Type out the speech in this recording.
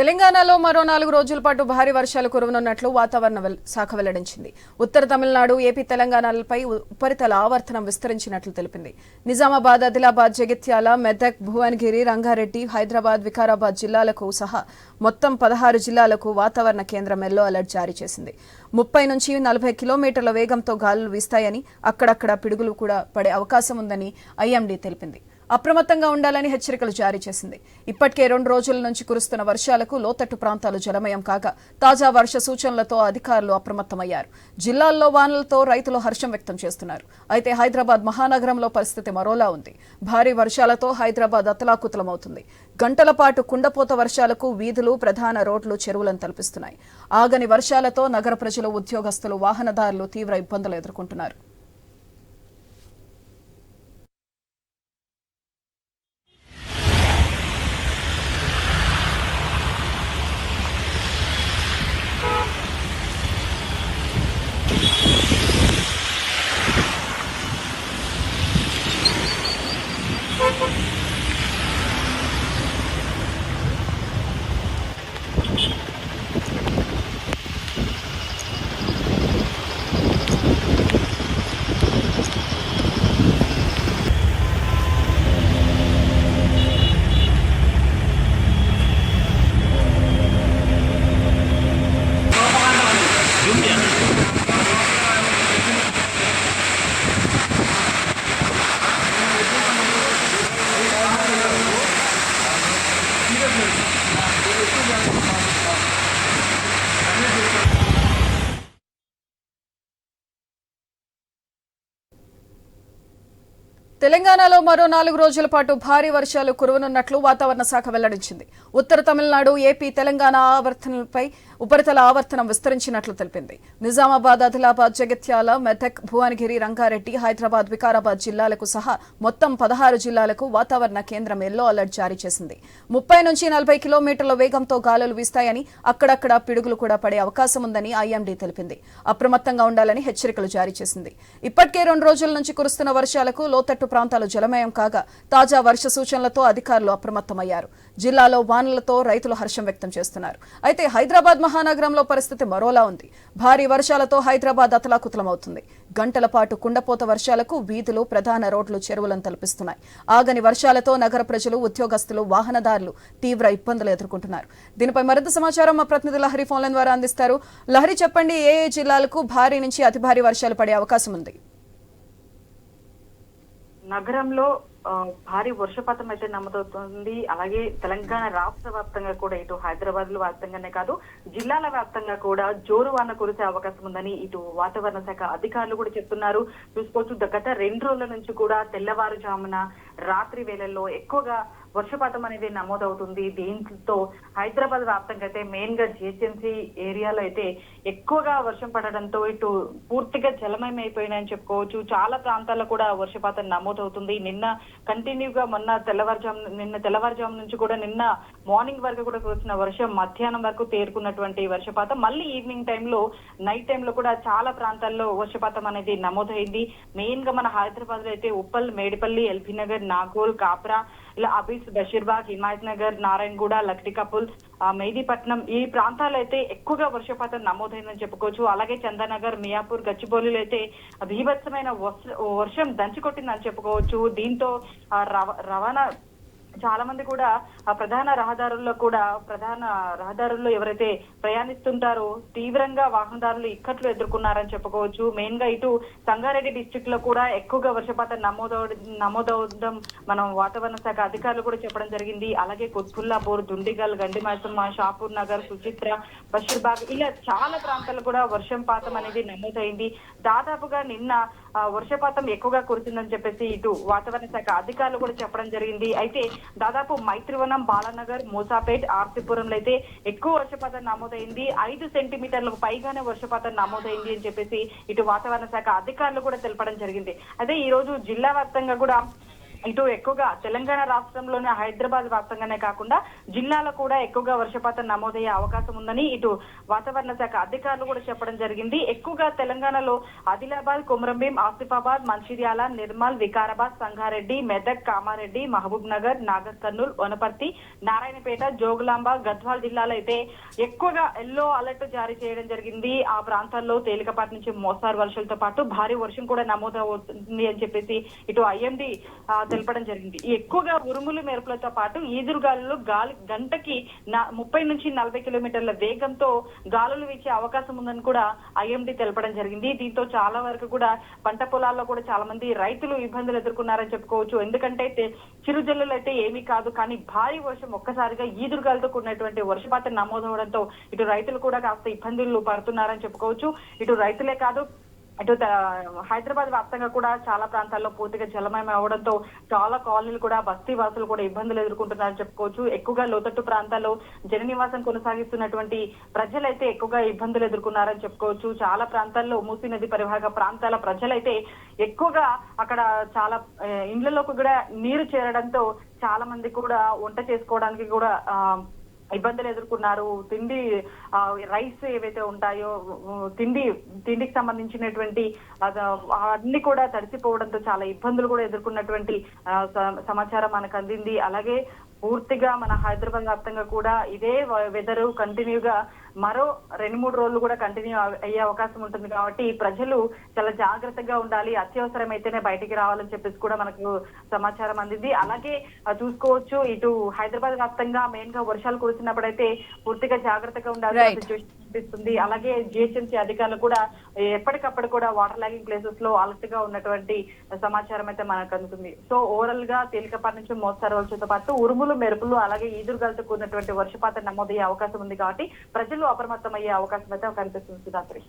తెలంగాణలో మరో నాలుగు రోజుల పాటు భారీ వర్షాలు కురవనున్నట్లు వాతావరణ శాఖ వెల్లడించింది. ఉత్తర తమిళనాడు ఏపీ తెలంగాణలపై ఉపరితల ఆవర్తనం విస్తరించినట్లు తెలిపింది. నిజామాబాద్ ఆదిలాబాద్ జగిత్యాల మెదక్ భువనగిరి రంగారెడ్డి హైదరాబాద్ వికారాబాద్ జిల్లాలకు సహా మొత్తం పదహారు జిల్లాలకు వాతావరణ కేంద్రం ఎల్లో అలర్ట్ జారీ చేసింది. ముప్పై నుంచి నలభై కిలోమీటర్ల వేగంతో గాలులు వీస్తాయని అక్కడక్కడ పిడుగులు కూడా పడే అవకాశం ఉందని ఐఎండీ తెలిపింది. అప్రమత్తంగా ఉండాలని హెచ్చరికలు జారీ చేసింది. ఇప్పటికే రెండు రోజుల నుంచి కురుస్తున్న వర్షాలకు లోతట్టు ప్రాంతాలు జలమయం కాగా తాజా వర్ష సూచనలతో అధికారులు అప్రమత్తమయ్యారు. జిల్లాల్లో వానలతో రైతులు హర్షం వ్యక్తం చేస్తున్నారు. అయితే హైదరాబాద్ మహానగరంలో పరిస్థితి మరోలా ఉంది. భారీ వర్షాలతో హైదరాబాద్ అతలాకుతలమవుతుంది. గంటల పాటు కుండపోత వర్షాలకు వీధులు ప్రధాన రోడ్లు చెరువులను తలపిస్తున్నాయి. ఆగని వర్షాలతో నగర ప్రజలు ఉద్యోగస్తులు వాహనదారులు తీవ్ర ఇబ్బందులు ఎదుర్కొంటున్నారు. తెలంగాణలో మరో నాలుగు రోజుల పాటు భారీ వర్షాలు కురవనున్నట్లు వాతావరణ శాఖ వెల్లడించింది. ఉత్తర తమిళనాడు ఏపీ తెలంగాణ ఆవర్తనలపై ఉపరితల ఆవర్తనం విస్తరించినట్లు తెలిపింది. నిజామాబాద్ ఆదిలాబాద్ జగిత్యాల మెదక్ భువనగిరి రంగారెడ్డి హైదరాబాద్ వికారాబాద్ జిల్లాలకు సహా మొత్తం పదహారు జిల్లాలకు వాతావరణ కేంద్రం ఎల్లో అలర్ట్ జారీ చేసింది. ముప్పై నుంచి నలభై కిలోమీటర్ల వేగంతో గాలులు వీస్తాయని అక్కడక్కడ పిడుగులు కూడా పడే అవకాశం ఉందని ఐఎండీ తెలిపింది. అప్రమత్తంగా ఉండాలని హెచ్చరికలు జారీ చేసింది. ఇప్పటికే రెండు రోజుల నుంచి కురుస్తున్న వర్షాలకు లోతట్టు ప్రాంతాలు జలమయం కాగా తాజా వర్ష సూచనలతో అధికారులు అప్రమత్తమయ్యారు. జిల్లాలో వానలతో రైతులు హర్షం వ్యక్తం చేస్తున్నారు. అయితే హైదరాబాద్ మహానగరంలో పరిస్థితి మరోలా ఉంది. భారీ వర్షాలతో హైదరాబాద్ అతలాకుతలమవుతుంది. గంటల పాటు కుండపోత వర్షాలకు వీధులు ప్రధాన రోడ్లు చెరువులను తలపిస్తున్నాయి. ఆగని వర్షాలతో నగర ప్రజలు ఉద్యోగస్తులు వాహనదారులు తీవ్ర ఇబ్బందులు ఎదుర్కొంటున్నారు. దీనిపై మరింత సమాచారం మా ప్రతినిధి లహరి ఫోన్ల ద్వారా అందిస్తారు. లహరి చెప్పండి ఏ ఏ జిల్లాలకు భారీ నుంచి అతి భారీ వర్షాలు పడే అవకాశం ఉంది? నగరంలో భారీ వర్షపాతం అయితే నమ్మదవుతుంది అలాగే తెలంగాణ రాష్ట్ర వ్యాప్తంగా కూడా ఇటు హైదరాబాద్లో వ్యాప్తంగానే కాదు జిల్లాల వ్యాప్తంగా కూడా జోరు వాన కురిసే అవకాశం ఉందని ఇటు వాతావరణ శాఖ అధికారులు కూడా చెప్తున్నారు. చూసుకోవచ్చు గత రెండు రోజుల నుంచి కూడా తెల్లవారుజామున రాత్రి వేళల్లో ఎక్కువగా వర్షపాతం అనేది నమోదవుతుంది. దీంతో హైదరాబాద్ వ్యాప్తంగా అయితే మెయిన్గా జిహెచ్ఎంసీ ఏరియాలో అయితే ఎక్కువగా వర్షం పడడంతో ఇటు పూర్తిగా జలమయం అయిపోయినాయని చెప్పుకోవచ్చు. చాలా ప్రాంతాల్లో కూడా వర్షపాతం నమోదవుతుంది. నిన్న కంటిన్యూగా మొన్న తెల్లవారుజాము నిన్న తెల్లవారుజాము నుంచి కూడా నిన్న మార్నింగ్ వరకు కూడా కురిసిన వర్షం మధ్యాహ్నం వరకు తేరుకున్నటువంటి వర్షపాతం. మళ్ళీ ఈవినింగ్ టైంలో నైట్ టైంలో కూడా చాలా ప్రాంతాల్లో వర్షపాతం అనేది నమోదైంది. మెయిన్గా మన హైదరాబాద్లో అయితే ఉప్పల్ మేడిపల్లి ఎల్బీ నగర్ నాగోల్ కాప్రా ఇలా అబీస్ బషీర్బాగ్ హిమాయత్ నగర్ నారాయణగూడ లక్టికపుల్ ఆ, మెహదీపట్నం ఈ ప్రాంతాలు అయితే ఎక్కువగా వర్షపాతం నమోదైందని చెప్పుకోవచ్చు. అలాగే చందానగర్ మియాపూర్ గచ్చిబౌలిలో అయితే భీభత్సమైన వర్ష- వర్షం దంచికొట్టిందని చెప్పుకోవచ్చు. దీంతో రవాణా చాలా మంది కూడా ఆ ప్రధాన రహదారుల్లో కూడా ప్రధాన రహదారుల్లో ఎవరైతే ప్రయాణిస్తుంటారో తీవ్రంగా వాహనదారులు ఇక్కట్లు ఎదుర్కొన్నారని చెప్పుకోవచ్చు. మెయిన్గా ఇటు సంగారెడ్డి డిస్టిక్లో కూడా ఎక్కువగా వర్షపాతం నమోదవ నమోదవడం మనం వాతావరణ శాఖ అధికారులు కూడా చెప్పడం జరిగింది. అలాగే కొత్పుల్లాపూర్ దుండిగల్ గండిమాసమ్మ షాపూర్ నగర్ సుచిత్ర బషీర్బాగ్ ఇలా చాలా ప్రాంతాలు కూడా వర్షపాతం అనేది నమోదైంది. దాదాపుగా నిన్న ఆ, వర్షపాతం ఎక్కువగా కురిసిందని చెప్పేసి ఇటు వాతావరణ శాఖ అధికారులు కూడా చెప్పడం జరిగింది. అయితే దాదాపు మైత్రివనం బాలానగర్ మూసాపేట్ ఆర్తిపురంలో అయితే ఎక్కువ వర్షపాతం నమోదైంది. ఐదు సెంటీమీటర్లకు పైగానే వర్షపాతం నమోదైంది అని చెప్పేసి ఇటు వాతావరణ శాఖ అధికారులు కూడా తెలపడం జరిగింది. అయితే ఈ రోజు జిల్లా వ్యాప్తంగా కూడా ఇటు ఎక్కువగా తెలంగాణ రాష్ట్రంలోనే హైదరాబాద్ వ్యాప్తంగానే కాకుండా జిల్లాలో కూడా ఎక్కువగా వర్షపాతం నమోదయ్యే అవకాశం ఉందని ఇటు వాతావరణ శాఖ అధికారులు కూడా చెప్పడం జరిగింది. ఎక్కువగా తెలంగాణలో ఆదిలాబాద్ కొమరంభీం ఆసిఫాబాద్ మంచిర్యాల నిర్మల్ వికారాబాద్ సంగారెడ్డి మెదక్ కామారెడ్డి మహబూబ్ నగర్ నాగర్ కర్నూల్ వనపర్తి నారాయణపేట జోగులాంబ గద్వాల్ జిల్లాలో అయితే ఎక్కువగా ఎల్లో అలర్ట్ జారీ చేయడం జరిగింది. ఆ ప్రాంతాల్లో తేలికపాటి నుంచి మోస్తారు వర్షాలతో పాటు భారీ వర్షం కూడా నమోదవుతుంది అని చెప్పేసి ఇటు ఐఎండి తెలపడం జరిగింది. ఎక్కువగా ఉరుములు మెరుపులతో పాటు ఈదురుగాలులు గాలి గంటకి నా- ముప్పై నుంచి నలభై కిలోమీటర్ల వేగంతో గాలులు వీచే అవకాశం ఉందని కూడా ఐఎండి తెలపడం జరిగింది. దీంతో చాలా వరకు కూడా పంట పొలాల్లో కూడా చాలా మంది రైతులు ఇబ్బందులు ఎదుర్కొన్నారని చెప్పుకోవచ్చు. ఎందుకంటే చిరుజల్లులు అయితే ఏమీ కాదు. కానీ భారీ వర్షం ఒక్కసారిగా ఈదురుగాలతో కూడినటువంటి వర్షపాతం నమోదవడంతో ఇటు రైతులు కూడా కాస్త ఇబ్బందులు పడుతున్నారని చెప్పుకోవచ్చు. ఇటు రైతులే కాదు అటు హైదరాబాద్ వ్యాప్తంగా కూడా చాలా ప్రాంతాల్లో పూర్తిగా జలమయం అవడంతో చాలా కాలనీలు కూడా బస్తీ వాసులు కూడా ఇబ్బందులు ఎదుర్కొంటున్నారని చెప్పుకోవచ్చు. ఎక్కువగా లోతట్టు ప్రాంతాల్లో జన నివాసం కొనసాగిస్తున్నటువంటి ప్రజలైతే ఎక్కువగా ఇబ్బందులు ఎదుర్కొన్నారని చెప్పుకోవచ్చు. చాలా ప్రాంతాల్లో మూసీ నది పరివాహక ప్రాంతాల ప్రజలైతే ఎక్కువగా అక్కడ చాలా ఇండ్లలోకి కూడా నీరు చేరడంతో చాలా మంది కూడా వంట చేసుకోవడానికి కూడా ఆ, ఇబ్బందులు ఎదుర్కొన్నారు. తిండి ఆ, రైస్ ఏవైతే ఉంటాయో తిండి తిండికి సంబంధించినటువంటి అన్ని కూడా తడిసిపోవడంతో చాలా ఇబ్బందులు కూడా ఎదుర్కొన్నటువంటి ఆ, స- సమాచారం మనకు అందింది. అలాగే పూర్తిగా మన హైదరాబాద్ వ్యాప్తంగా కూడా ఇదే వెదర్ కంటిన్యూగా మరో రెండు మూడు రోజులు కూడా కంటిన్యూ అయ్యే అవకాశం ఉంటుంది కాబట్టి ప్రజలు చాలా జాగ్రత్తగా ఉండాలి అత్యవసరమైతేనే బయటికి రావాలని చెప్పేసి కూడా మనకు సమాచారం అందింది అలాగే చూసుకోవచ్చు ఇటు హైదరాబాద్ వ్యాప్తంగా మెయిన్గా వర్షాలు కురిసినప్పుడైతే పూర్తిగా జాగ్రత్తగా. సిచ్యువేషన్ కనిపిస్తుంది. అలాగే జిహెచ్ఎంసీ అధికారులు కూడా ఎప్పటికప్పుడు కూడా వాటర్ లాగింగ్ ప్లేసెస్లో అలర్ట్గా ఉన్నటువంటి సమాచారం అయితే మనకు అందుతుంది. సో ఓవరాల్గా తేలికపాటి నుంచి మోస్తారు వర్షంతో పాటు ఉరుములు మెరుపులు అలాగే ఈదురుగాలతో కూడినటువంటి వర్షపాతం నమోదయ్యే అవకాశం ఉంది కాబట్టి ప్రజలు అప్రమత్తం అయ్యే అవకాశం అయితే కనిపిస్తుంది సుధాత్రి